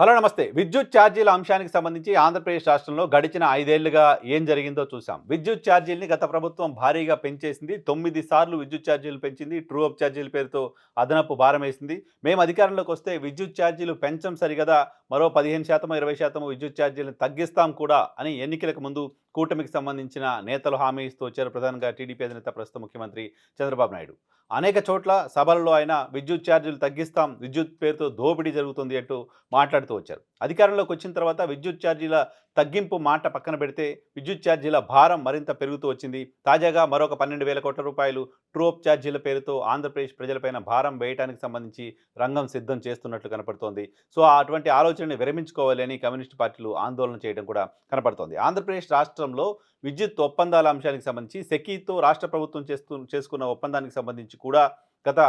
Hello నమస్తే. విద్యుత్ ఛార్జీల అంశానికి సంబంధించి ఆంధ్రప్రదేశ్ రాష్ట్రంలో గడిచిన ఐదేళ్ళుగా ఏం జరిగిందో చూసాం విద్యుత్ ఛార్జీల్ని గత ప్రభుత్వం భారీగా పెంచేసింది. తొమ్మిది సార్లు విద్యుత్ ఛార్జీలు పెంచింది. ట్రూ అప్ ఛార్జీల పేరుతో అదనపు భారం వేసింది మేము అధికారంలోకి వస్తే విద్యుత్ ఛార్జీలు పెంచం సరిగదా? మరో పదిహేను శాతం ఇరవై శాతం విద్యుత్ ఛార్జీలను తగ్గిస్తాం కూడా అని ఎన్నికలకు ముందు కూటమికి సంబంధించిన నేతలు హామీ ఇస్తూ వచ్చారు. ప్రధానంగా టీడీపీ అధినేత ప్రస్తుత ముఖ్యమంత్రి చంద్రబాబు నాయుడు. అనేక చోట్ల సభలలో ఆయన విద్యుత్ ఛార్జీలు తగ్గిస్తాం విద్యుత్ పేరుతో దోపిడీ జరుగుతుంది అంటూ మాట్లాడుతూ వచ్చారు. అధికారంలోకి వచ్చిన తర్వాత విద్యుత్ ఛార్జీల తగ్గింపు మాట పక్కన పెడితే విద్యుత్ ఛార్జీల భారం మరింత పెరుగుతూ వచ్చింది. తాజాగా మరొక పన్నెండు వేల కోట్ల రూపాయలు ట్రోప్ ఛార్జీల పేరుతో ఆంధ్రప్రదేశ్ ప్రజలపైన భారం వేయడానికి సంబంధించి రంగం సిద్ధం చేస్తున్నట్లు కనపడుతోంది. సో అటువంటి ఆలోచనని విరమించుకోవాలి అని కమ్యూనిస్ట్ పార్టీలు ఆందోళన చేయడం కూడా కనపడుతోంది. ఆంధ్రప్రదేశ్ రాష్ట్రంలో విద్యుత్ ఒప్పందాల అంశానికి సంబంధించి సెకీతో రాష్ట్ర ప్రభుత్వం చేస్తూ చేసుకున్న ఒప్పందానికి సంబంధించి కూడా గత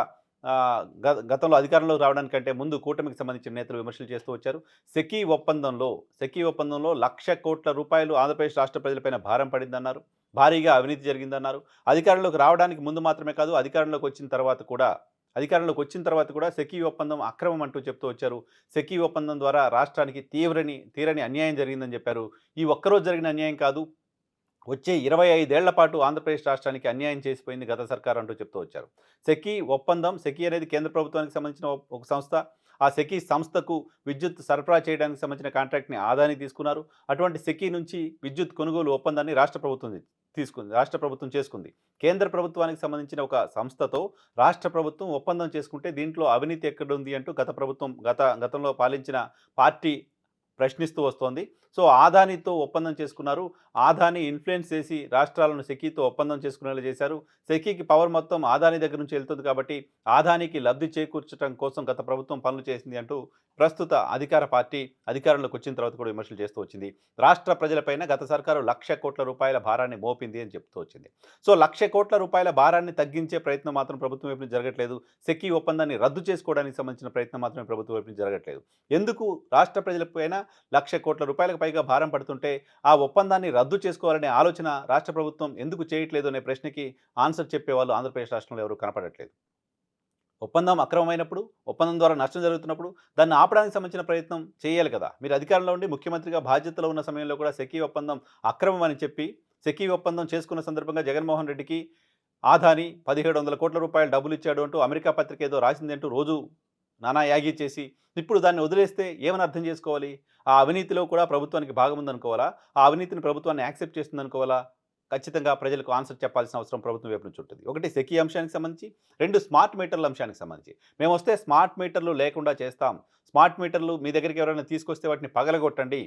గతంలో అధికారంలోకి రావడానికంటే ముందు కూటమికి సంబంధించిన నేతలు విమర్శలు చేస్తూ వచ్చారు. సెకీ ఒప్పందంలో సెకీ ఒప్పందంలో లక్ష కోట్ల రూపాయలు ఆంధ్రప్రదేశ్ రాష్ట్ర ప్రజలపైన భారం పడిందన్నారు. భారీగా అవినీతి జరిగిందన్నారు. అధికారంలోకి రావడానికి ముందు మాత్రమే కాదు అధికారంలోకి వచ్చిన తర్వాత కూడా అధికారంలోకి వచ్చిన తర్వాత కూడా సెకీ ఒప్పందం అక్రమం అంటూ చెప్తూ వచ్చారు. సెకీ ఒప్పందం ద్వారా రాష్ట్రానికి తీవ్రని తీరని అన్యాయం జరిగిందని చెప్పారు. ఈ ఒక్కరోజు జరిగిన అన్యాయం కాదు వచ్చే ఇరవై ఐదేళ్ళ పాటు ఆంధ్రప్రదేశ్ రాష్ట్రానికి అన్యాయం చేసిపోయింది గత సర్కార్ అంటూ చెప్తూ వచ్చారు. సెకీ ఒప్పందం సెకీ అనేది కేంద్ర ప్రభుత్వానికి సంబంధించిన ఒక- సంస్థ. ఆ సెకీ సంస్థకు విద్యుత్ సరఫరా చేయడానికి సంబంధించిన కాంట్రాక్ట్ని ఆదాని తీసుకున్నారు. అటువంటి సెకీ నుంచి విద్యుత్ కొనుగోలు ఒప్పందాన్ని రాష్ట్ర ప్రభుత్వం తీసుకుంది రాష్ట్ర ప్రభుత్వం చేసుకుంది. కేంద్ర ప్రభుత్వానికి సంబంధించిన ఒక సంస్థతో రాష్ట్ర ప్రభుత్వం ఒప్పందం చేసుకుంటే దీంట్లో అవినీతి ఎక్కడుంది అంటూ గత ప్రభుత్వం గత గతంలో పాలించిన పార్టీ ప్రశ్నిస్తూ వస్తోంది. సో ఆదానితో ఒప్పందం చేసుకున్నారు. ఆదాని ఇన్ఫ్లుయెన్స్ చేసి రాష్ట్రాలను సెకీతో ఒప్పందం చేసుకునేలా చేశారు. సెకీకి పవర్ మొత్తం ఆదాని దగ్గర నుంచి వెళ్తుంది కాబట్టి ఆదానికి లబ్ధి చేకూర్చడం కోసం గత ప్రభుత్వం పనులు చేసింది అంటూ ప్రస్తుత అధికార పార్టీ అధికారంలోకి వచ్చిన తర్వాత కూడా విమర్శలు చేస్తూ వచ్చింది. రాష్ట్ర ప్రజలపైన గత సర్కారు లక్ష కోట్ల రూపాయల భారాన్ని మోపింది అని చెప్తూ వచ్చింది. సో లక్ష కోట్ల రూపాయల భారాన్ని తగ్గించే ప్రయత్నం మాత్రం ప్రభుత్వం వైపు జరగట్లేదు. సెకీ ఒప్పందాన్ని రద్దు చేసుకోవడానికి సంబంధించిన ప్రయత్నం మాత్రమే ప్రభుత్వం వైపు జరగట్లేదు. ఎందుకు? రాష్ట్ర ప్రజలపైన లక్ష కోట్ల రూపాయలకు పైగా భారం పడుతుంటే ఆ ఒప్పందాన్ని రద్దు చేసుకోవాలనే ఆలోచన రాష్ట్ర ప్రభుత్వం ఎందుకు చేయట్లేదు అనే ప్రశ్నకి ఆన్సర్ చెప్పేవాళ్ళు ఆంధ్రప్రదేశ్ రాష్ట్రంలో ఎవరు కనపడట్లేదు. ఒప్పందం అక్రమమైనప్పుడు ఒప్పందం ద్వారా నష్టం జరుగుతున్నప్పుడు దాన్ని ఆపడానికి సంబంధించిన ప్రయత్నం చేయాలి కదా. మీరు అధికారంలో ఉండి ముఖ్యమంత్రిగా బాధ్యతలో ఉన్న సమయంలో కూడా సెకీ ఒప్పందం అక్రమం అని చెప్పి సెకీ ఒప్పందం చేసుకున్న సందర్భంగా జగన్మోహన్ రెడ్డికి ఆదాని పదిహేడు వందల కోట్ల రూపాయలు డబ్బులు ఇచ్చాడు అంటూ అమెరికా పత్రిక ఏదో రాసింది అంటూ రోజు నానా యాగి చేసి ఇప్పుడు దాన్ని వదిలేస్తే ఏమని అర్థం చేసుకోవాలి? ఆ అవినీతిలో కూడా ప్రభుత్వానికి భాగం ఉందనుకోవాలా? ఆ అవినీతిని ప్రభుత్వాన్ని యాక్సెప్ట్ చేస్తుందనుకోవాలా? ఖచ్చితంగా ప్రజలకు ఆన్సర్ చెప్పాల్సిన అవసరం ప్రభుత్వం వైపు నుంచి ఉంటుంది. ఒకటి సెకీ అంశానికి సంబంధించి రెండు స్మార్ట్ మీటర్ల అంశానికి సంబంధించి. మేము వస్తే స్మార్ట్ మీటర్లు లేకుండా చేస్తాం. స్మార్ట్ మీటర్లు మీ దగ్గరికి ఎవరైనా తీసుకొస్తే వాటిని పగలగొట్టండి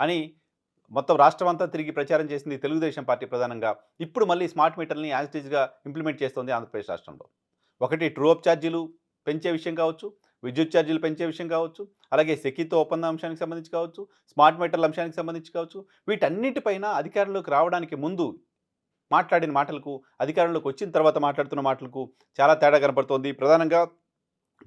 అని మొత్తం రాష్ట్రం అంతా తిరిగి ప్రచారం చేసింది తెలుగుదేశం పార్టీ ప్రధానంగా. ఇప్పుడు మళ్ళీ స్మార్ట్ మీటర్ని యాజ్ ఇంప్లిమెంట్ చేస్తోంది ఆంధ్రప్రదేశ్ రాష్ట్రంలో. ఒకటి ట్రూ అప్ ఛార్జీలు పెంచే విషయం కావచ్చు విద్యుత్ ఛార్జీలు పెంచే విషయం కావచ్చు అలాగే సెకీతో ఒప్పంద అంశానికి సంబంధించి కావచ్చు స్మార్ట్ మీటర్ల అంశానికి సంబంధించి కావచ్చు వీటన్నిటిపైన అధికారంలోకి రావడానికి ముందు మాట్లాడిన మాటలకు అధికారంలోకి వచ్చిన తర్వాత మాట్లాడుతున్న మాటలకు చాలా తేడా కనపడుతోంది. ప్రధానంగా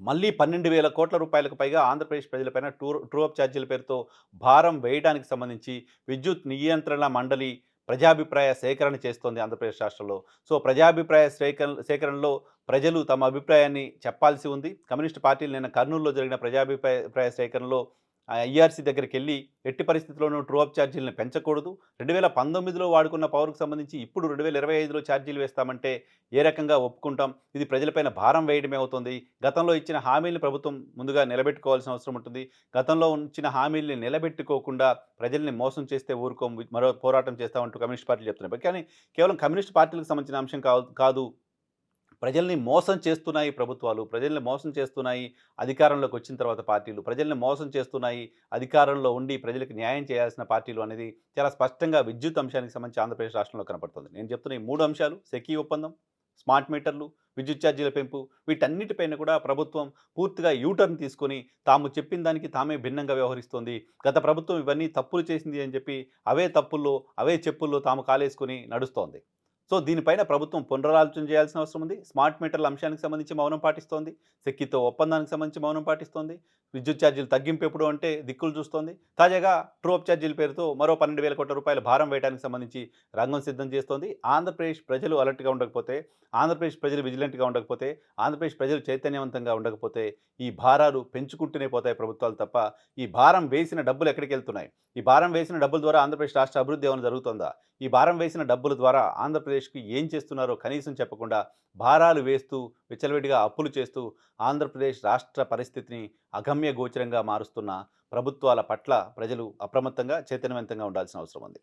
మళ్ళీ పన్నెండు వేల కోట్ల రూపాయలకు పైగా ఆంధ్రప్రదేశ్ ప్రజలపైన టూ ట్రూ అప్ ఛార్జీల పేరుతో భారం వేయడానికి సంబంధించి విద్యుత్ నియంత్రణ మండలి ప్రజాభిప్రాయ సేకరణ చేస్తోంది ఆంధ్రప్రదేశ్ రాష్ట్రంలో. సో ప్రజాభిప్రాయ సేకరణ సేకరణలో ప్రజలు తమ అభిప్రాయాన్ని చెప్పాల్సి ఉంది. కమ్యూనిస్ట్ పార్టీలు నిన్న కర్నూలులో జరిగిన ప్రజాభిప్రాయ సేకరణలో ఐఆర్సీ దగ్గరికి వెళ్ళి ఎట్టి పరిస్థితుల్లోనూ ట్రూ అప్ ఛార్జీలను పెంచకూడదు. రెండు వేల పంతొమ్మిదిలో వాడుకున్న పవర్కు సంబంధించి ఇప్పుడు రెండు వేల ఇరవై ఐదులో ఛార్జీలు వేస్తామంటే ఏ రకంగా ఒప్పుకుంటాం? ఇది ప్రజలపైన భారం వేయడమే అవుతుంది. గతంలో ఇచ్చిన హామీలను ప్రభుత్వం ముందుగా నిలబెట్టుకోవాల్సిన అవసరం ఉంటుంది. గతంలో ఇచ్చిన హామీల్ని నిలబెట్టుకోకుండా ప్రజల్ని మోసం చేస్తే ఊరుకో మరో పోరాటం చేస్తామంటూ కమ్యూనిస్ట్ పార్టీలు చెప్తున్నాయి కానీ కేవలం కమ్యూనిస్ట్ పార్టీలకు సంబంధించిన అంశం కాదు కాదు. ప్రజల్ని మోసం చేస్తున్నాయి ప్రభుత్వాలు ప్రజల్ని మోసం చేస్తున్నాయి అధికారంలోకి వచ్చిన తర్వాత పార్టీలు ప్రజల్ని మోసం చేస్తున్నాయి అధికారంలో ఉండి ప్రజలకు న్యాయం చేయాల్సిన పార్టీలు అనేది చాలా స్పష్టంగా విద్యుత్ అంశానికి సంబంధించి ఆంధ్రప్రదేశ్ రాష్ట్రంలో కనపడుతుంది. నేను చెప్తున్న ఈ మూడు అంశాలు సెకీ ఒప్పందం స్మార్ట్ మీటర్లు విద్యుత్ ఛార్జీల పెంపు వీటన్నిటిపైన కూడా ప్రభుత్వం పూర్తిగా యూటర్న్ తీసుకొని తాము చెప్పిన దానికి తామే భిన్నంగా వ్యవహరిస్తోంది. గత ప్రభుత్వం ఇవన్నీ తప్పులు చేసింది అని చెప్పి అవే తప్పుల్లో అవే చెప్పుల్లో తాము కాలేసుకొని నడుస్తోంది. సో దీనిపైన ప్రభుత్వం పునరాలోచన చేయాల్సిన అవసరం ఉంది. స్మార్ట్ మీటర్ల అంశానికి సంబంధించి మౌనం పాటిస్తోంది. సెక్కితో ఒప్పందానికి సంబంధించి మౌనం పాటిస్తోంది. విద్యుత్ ఛార్జీలు తగ్గింపు ఎప్పుడు అంటే దిక్కులు చూస్తోంది. తాజాగా ట్రోప్ ఛార్జీల పేరుతో మరో పన్నెండు వేల కోట్ల రూపాయల భారం వేయడానికి సంబంధించి రంగం సిద్ధం చేస్తోంది. ఆంధ్రప్రదేశ్ ప్రజలు అలర్ట్గా ఉండకపోతే ఆంధ్రప్రదేశ్ ప్రజలు విజిలెంట్గా ఉండకపోతే ఆంధ్రప్రదేశ్ ప్రజలు చైతన్యవంతంగా ఉండకపోతే ఈ భారాలు పెంచుకుంటూనే పోతాయి ప్రభుత్వాలు తప్ప ఈ భారం వేసిన డబ్బులు ఎక్కడికి వెళ్తున్నాయి? ఈ భారం వేసిన డబ్బుల ద్వారా ఆంధ్రప్రదేశ్ రాష్ట్ర అభివృద్ధి ఏమైనా జరుగుతుందా? ఈ భారం వేసిన డబ్బుల ద్వారా ఆంధ్రప్రదేశ్కి ఏం చేస్తున్నారో కనీసం చెప్పకుండా భారాలు వేస్తూ విచ్చలవిడిగా అప్పులు చేస్తూ ఆంధ్రప్రదేశ్ రాష్ట్ర పరిస్థితిని అగమ్య గోచరంగా మారుస్తున్న ప్రభుత్వాల పట్ల ప్రజలు అప్రమత్తంగా చైతన్యవంతంగా ఉండాల్సిన అవసరం ఉంది.